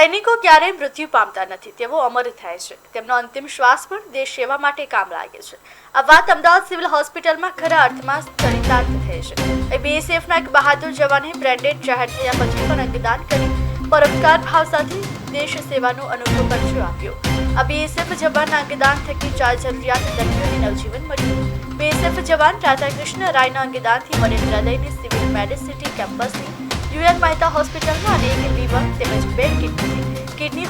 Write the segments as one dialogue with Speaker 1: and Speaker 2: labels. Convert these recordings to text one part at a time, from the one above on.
Speaker 1: સૈનિકો ક્યારેય મૃત્યુ પામતા નથી, તેઓ અમર થાય છે. તેમનો અંતિમ શ્વાસ પણ દેશ સેવા માટે કામ લાગે છે. આ વાત અમદાવાદ સિવિલ હોસ્પિટલમાં ખરા અર્થમાં ચરિતાર્થ થઈ છે. બીએસએફના એક બહાદુર જવાને બ્રેન્ડેડ જાહેર થયા પછી પણ અંગદાન કરી. પરોપકાર ભાવ સાથે દેશ સેવાનો અનોખો પરચો આપ્યો. આ બીએસએફ જવાનના અંગદાન થકી ચાર જરૂરિયાત દર્દીઓને નવજીવન મળ્યું. બીએસએફ જવાન રાધાકૃષ્ણ રાયના અંગદાનથી મળેલ હૃદયની સિવિલ મેડિસિટી કેમ્પસની યુએન મહેતા હોસ્પિટલના અને એક લીવર તેમજ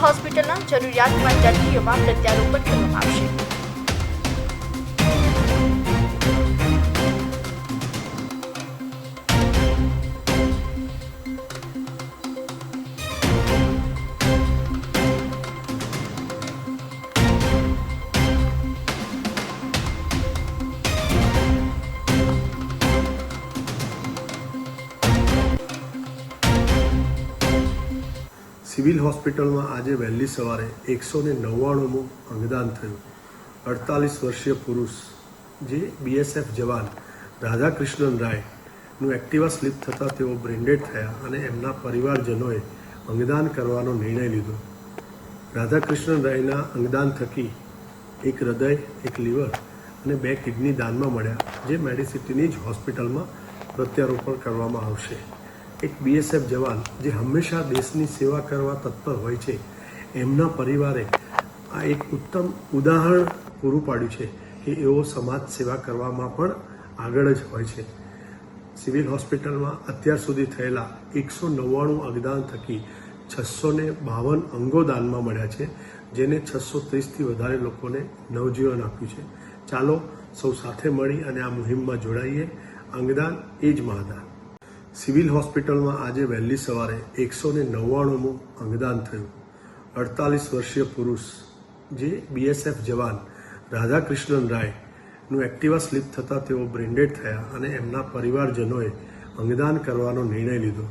Speaker 1: હોસ્પિટલના જરૂરિયાતમંદ દર્દીઓમાં પ્રત્યારોપણ કરવામાં આવશે.
Speaker 2: સિવિલ હોસ્પિટલમાં આજે વહેલી સવારે એકસો ને નવ્વાણુંમું અંગદાન થયું. અડતાલીસ વર્ષીય પુરુષ, જે બીએસએફ જવાન રાધાકૃષ્ણન રાયનું એક્ટિવા સ્લીપ થતાં તેઓ બ્રેન્ડેડ થયા અને એમના પરિવારજનોએ અંગદાન કરવાનો નિર્ણય લીધો. રાધાકૃષ્ણન રાયના અંગદાન થકી એક હૃદય, એક લીવર અને બે કિડની દાનમાં મળ્યા, જે મેડિસિટીની જ હોસ્પિટલમાં પ્રત્યારોપણ કરવામાં આવશે. એક બીએસએફ જવાન જે હંમેશા દેશની સેવા કરવા તત્પર હોય છે. એમના પરિવારે આ એક ઉત્તમ ઉદાહરણ પૂરું પાડ્યું છે કે એઓ સમાજ સેવા કરવામાં પણ આગળ જ હોય છે. સિવિલ હોસ્પિટલમાં અત્યાર સુધી થયેલા એકસો નવ્વાણું અંગદાન થકી છસો ને બાવન અંગો દાનમાં મળ્યા છે, જેને છસો ત્રીસથી વધારે લોકોને નવજીવન આપ્યું છે. ચાલો સૌ સાથે મળી અને આ મુહિમમાં જોડાઈએ. અંગદાન એ જ મહાદાન. સિવિલ હોસ્પિટલમાં આજે વહેલી સવારે એકસો ને નવ્વાણુંમું અંગદાન થયું. અડતાલીસ વર્ષીય પુરુષ, જે બીએસએફ જવાન રાધાકૃષ્ણન રાયનું એક્ટિવા સ્લીપ થતાં તેઓ બ્રેન્ડેડ થયા અને એમના પરિવારજનોએ અંગદાન કરવાનો નિર્ણય લીધો.